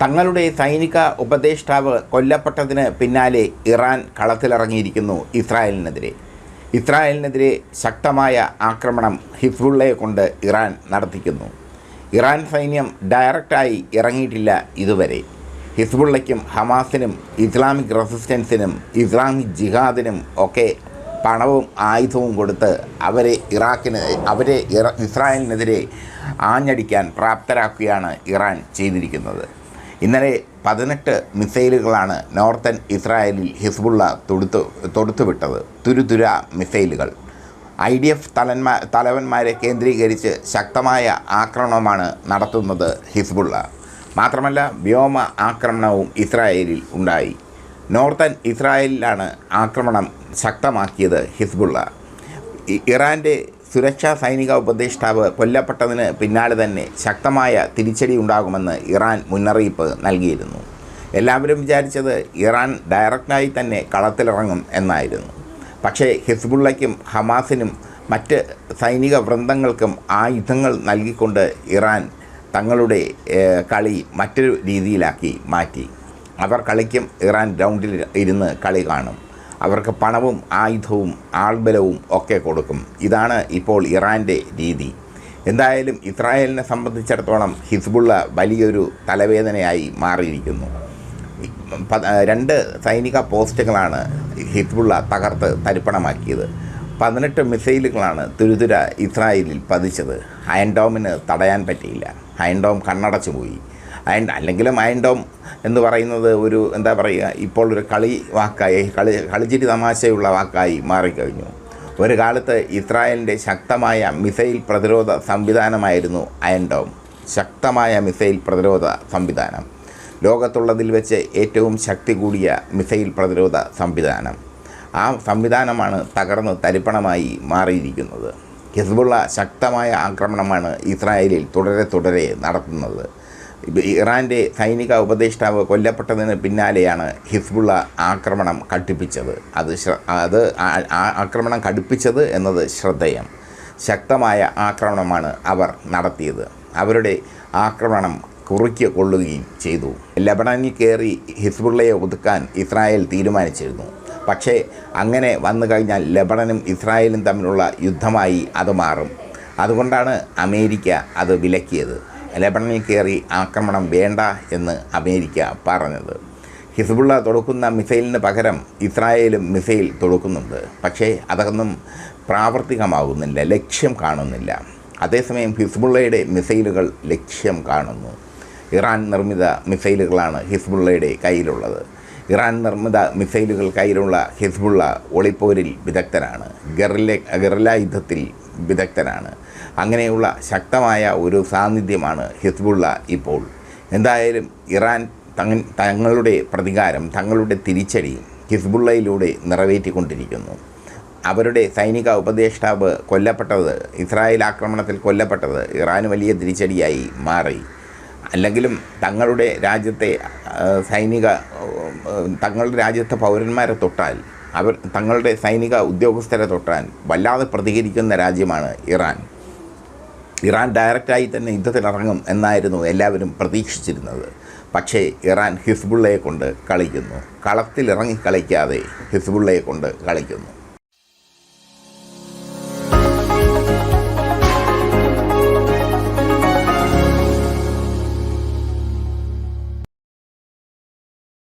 തങ്ങളുടെ സൈനിക ഉപദേഷ്ടാവ് കൊല്ലപ്പെട്ടതിന് പിന്നാലെ ഇറാൻ കളത്തിലിറങ്ങിയിരിക്കുന്നു ഇസ്രായേലിനെതിരെ. ഇസ്രായേലിനെതിരെ ശക്തമായ ആക്രമണം ഹിസ്ബുള്ളയെ കൊണ്ട് ഇറാൻ നടത്തിക്കുന്നു. ഇറാൻ സൈന്യം ഡയറക്റ്റായി ഇറങ്ങിയിട്ടില്ല ഇതുവരെ. ഹിസ്ബുള്ളയ്ക്കും ഹമാസിനും ഇസ്ലാമിക് റെസിസ്റ്റൻസിനും ഇസ്ലാമിക് ജിഹാദിനും ഒക്കെ പണവും ആയുധവും കൊടുത്ത് അവരെ ഇറാഖിന് അവരെ ഇസ്രായേലിനെതിരെ ആഞ്ഞടിക്കാൻ പ്രാപ്തരാക്കുകയാണ് ഇറാൻ ചെയ്തിരിക്കുന്നത്. ഇന്നലെ പതിനെട്ട് മിസൈലുകളാണ് നോർത്തൻ ഇസ്രായേലിൽ ഹിസ്ബുള്ള തൊടുത്തു തൊടുത്തുവിട്ടത്. തുരുതുര മിസൈലുകൾ. ഐ ഡി എഫ് തലന്മാ തലവന്മാരെ കേന്ദ്രീകരിച്ച് ശക്തമായ ആക്രമണമാണ് നടത്തുന്നത് ഹിസ്ബുള്ള. മാത്രമല്ല വ്യോമ ആക്രമണവും ഇസ്രായേലിൽ ഉണ്ടായി. നോർത്തൻ ഇസ്രായേലിലാണ് ആക്രമണം ശക്തമാക്കിയത് ഹിസ്ബുള്ള. ഇറാന്റെ സുരക്ഷാ സൈനിക ഉപദേഷ്ടാവ് കൊല്ലപ്പെട്ടതിന് പിന്നാലെ തന്നെ ശക്തമായ തിരിച്ചടി ഉണ്ടാകുമെന്ന് ഇറാൻ മുന്നറിയിപ്പ് നൽകിയിരുന്നു. എല്ലാവരും വിചാരിച്ചത് ഇറാൻ ഡയറക്റ്റായി തന്നെ കളത്തിലിറങ്ങും എന്നായിരുന്നു. പക്ഷേ ഹിസ്ബുള്ളയ്ക്കും ഹമാസിനും മറ്റ് സൈനിക വൃന്ദങ്ങൾക്കും ആയുധങ്ങൾ നൽകിക്കൊണ്ട് ഇറാൻ തങ്ങളുടെ കളി മറ്റൊരു രീതിയിലാക്കി മാറ്റി. അവർ കളിക്കും ഇറാൻ ഗ്രൗണ്ടിൽ ഇരുന്ന് കളി കാണും. അവർക്ക് പണവും ആയുധവും ആൾബലവും ഒക്കെ കൊടുക്കും. ഇതാണ് ഇപ്പോൾ ഇറാന്റെ രീതി. എന്തായാലും ഇസ്രായേലിനെ സംബന്ധിച്ചിടത്തോളം ഹിസ്ബുള്ള വലിയൊരു തലവേദനയായി മാറിയിരിക്കുന്നു. രണ്ട് സൈനിക പോസ്റ്റുകളാണ് ഹിസ്ബുള്ള തകർത്ത് തരിപ്പണമാക്കിയത്. പതിനെട്ട് മിസൈലുകളാണ് തുരുതുര ഇസ്രായേലിൽ പതിച്ചത്. അയൻഡോമിന് തടയാൻ പറ്റിയില്ല. അയൻഡോം കണ്ണടച്ചു പോയി അയൻ അല്ലെങ്കിലും അയൻഡോം എന്ന് പറയുന്നത് ഒരു എന്താ പറയുക ഇപ്പോൾ ഒരു കളി വാക്കായി കളി കളിച്ചിരി തമാശയുള്ള വാക്കായി മാറിക്കഴിഞ്ഞു. ഒരു കാലത്ത് ഇസ്രായേലിന്റെ ശക്തമായ മിസൈൽ പ്രതിരോധ സംവിധാനമായിരുന്നു അയൻഡോം ശക്തമായ മിസൈൽ പ്രതിരോധ സംവിധാനം. ലോകത്തുള്ളതിൽ വെച്ച് ഏറ്റവും ശക്തി കൂടിയ മിസൈൽ പ്രതിരോധ സംവിധാനം. ആ സംവിധാനമാണ് തകർന്ന് തരിപ്പണമായി മാറിയിരിക്കുന്നത്. ഹിസ്ബുള്ള ശക്തമായ ആക്രമണമാണ് ഇസ്രായേലിൽ തുടരെ തുടരെ നടത്തുന്നത്. ഇറാന്റെ സൈനിക ഉപദേഷ്ടാവ് കൊല്ലപ്പെട്ടതിന് പിന്നാലെയാണ് ഹിസ്ബുള്ള ആക്രമണം കടുപ്പിച്ചത്. അത് അത് ആക്രമണം കടുപ്പിച്ചത് എന്നത് ശ്രദ്ധേയം. ശക്തമായ ആക്രമണമാണ് അവർ നടത്തിയത്. അവരുടെ ആക്രമണം കുറുക്കി കൊള്ളുകയും ചെയ്തു. ലബണനിൽ കയറി ഹിസ്ബുള്ളയെ ഒതുക്കാൻ ഇസ്രായേൽ തീരുമാനിച്ചിരുന്നു. പക്ഷേ അങ്ങനെ വന്നു കഴിഞ്ഞാൽ ലബണനും ഇസ്രായേലും തമ്മിലുള്ള യുദ്ധമായി അത് മാറും. അതുകൊണ്ടാണ് അമേരിക്ക അത് വിലക്കിയത്. ലബണനിൽ കയറി ആക്രമണം വേണ്ട എന്ന് അമേരിക്ക പറഞ്ഞത്. ഹിസ്ബുള്ള തൊടുക്കുന്ന മിസൈലിന് പകരം ഇസ്രായേലും മിസൈൽ തൊടുക്കുന്നുണ്ട്. പക്ഷേ അതൊന്നും പ്രാവർത്തികമാകുന്നില്ല ലക്ഷ്യം കാണുന്നില്ല. അതേസമയം ഹിസ്ബുള്ളയുടെ മിസൈലുകൾ ലക്ഷ്യം കാണുന്നു. ഇറാൻ നിർമ്മിത മിസൈലുകളാണ് ഹിസ്ബുള്ളയുടെ കയ്യിലുള്ളത്. ഇറാൻ നിർമ്മിത മിസൈലുകൾ കയ്യിലുള്ള ഹിസ്ബുള്ള ഒളിപ്പോരിൽ വിദഗ്ധനാണ്. ഗറില്ല ഗറില്ല യുദ്ധത്തിൽ വിദഗ്ധനാണ്. അങ്ങനെയുള്ള ശക്തമായ ഒരു സാന്നിധ്യമാണ് ഹിസ്ബുള്ള ഇപ്പോൾ. എന്തായാലും ഇറാൻ തങ്ങ തങ്ങളുടെ പ്രതികാരം തങ്ങളുടെ തിരിച്ചടി ഹിസ്ബുള്ളയിലൂടെ നിറവേറ്റിക്കൊണ്ടിരിക്കുന്നു. അവരുടെ സൈനിക ഉപദേഷ്ടാവ് കൊല്ലപ്പെട്ടത് ഇസ്രായേൽ ആക്രമണത്തിൽ കൊല്ലപ്പെട്ടത് ഇറാന് വലിയ തിരിച്ചടിയായി മാറി. അല്ലെങ്കിലും തങ്ങളുടെ രാജ്യത്തെ സൈനിക തങ്ങളുടെ രാജ്യത്തെ പൗരന്മാരെ തൊട്ടാൽ അവർ തങ്ങളുടെ സൈനിക ഉദ്യോഗസ്ഥരെ തൊട്ടാൻ വല്ലാതെ പ്രതികരിക്കുന്ന രാജ്യമാണ് ഇറാൻ. ഇറാൻ ഡയറക്റ്റായി തന്നെ യുദ്ധത്തിനിറങ്ങും എന്നായിരുന്നു എല്ലാവരും പ്രതീക്ഷിച്ചിരുന്നത്. പക്ഷേ ഇറാൻ ഹിസ്ബുള്ളയെ കൊണ്ട് കളിക്കുന്നു. കളത്തിലിറങ്ങി കളിക്കാതെ ഹിസ്ബുള്ളയെ കൊണ്ട് കളിക്കുന്നു.